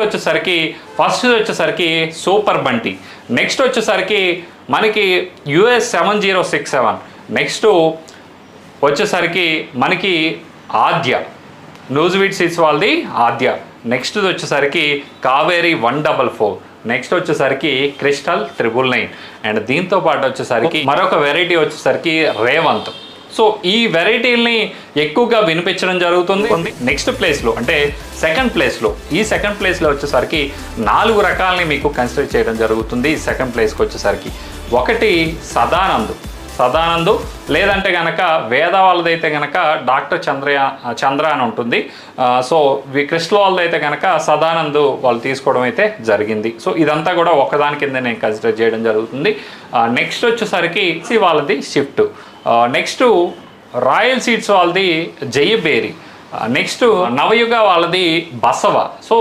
వచ్చేసరికి ఫస్ట్ వచ్చేసరికి super Bunty. Next వచ్చేసరికి మనకి US seven zero six seven next వచ్చేసరికి మనకి ఆద్య. న్యూజివిడ్ సీట్స్ వాళ్ళది ఆద్య. నెక్స్ట్ వచ్చేసరికి Kaveri one double four next వచ్చేసరికి క్రిస్టల్ త్రిబుల్ నైన్ అండ్ దీంతో పాటు వచ్చేసరికి మరొక వెరైటీ వచ్చేసరికి రేవంత్ సో ఈ వెరైటీల్ని ఎక్కువగా వినిపించడం జరుగుతుంది. నెక్స్ట్ ప్లేస్లో అంటే సెకండ్ ప్లేస్లో ఈ సెకండ్ ప్లేస్లో వచ్చేసరికి నాలుగు రకాలని మీకు కన్సిడర్ చేయడం జరుగుతుంది సెకండ్ ప్లేస్కి వచ్చేసరికి. ఒకటి సదానంద్. సదానందు. లేదంటే గనక వేద వాళ్ళదైతే గనక డాక్టర్ చంద్రయ చంద్ర అని ఉంటుంది. సో వి కృష్ణ వాళ్ళదైతే గనక సదానందు వాళ్ళు తీసుకోవడం అయితే జరిగింది. సో ఇదంతా కూడా ఒకదాని కింద నేను కన్సిడర్ చేయడం జరుగుతుంది. నెక్స్ట్ వచ్చేసరికి సి వాళ్ళది షిఫ్ట్ నెక్స్ట్ రాయల్ సీడ్స్ వాళ్ళది జయబేరి నెక్స్ట్ నవయుగ వాళ్ళది బసవ. సో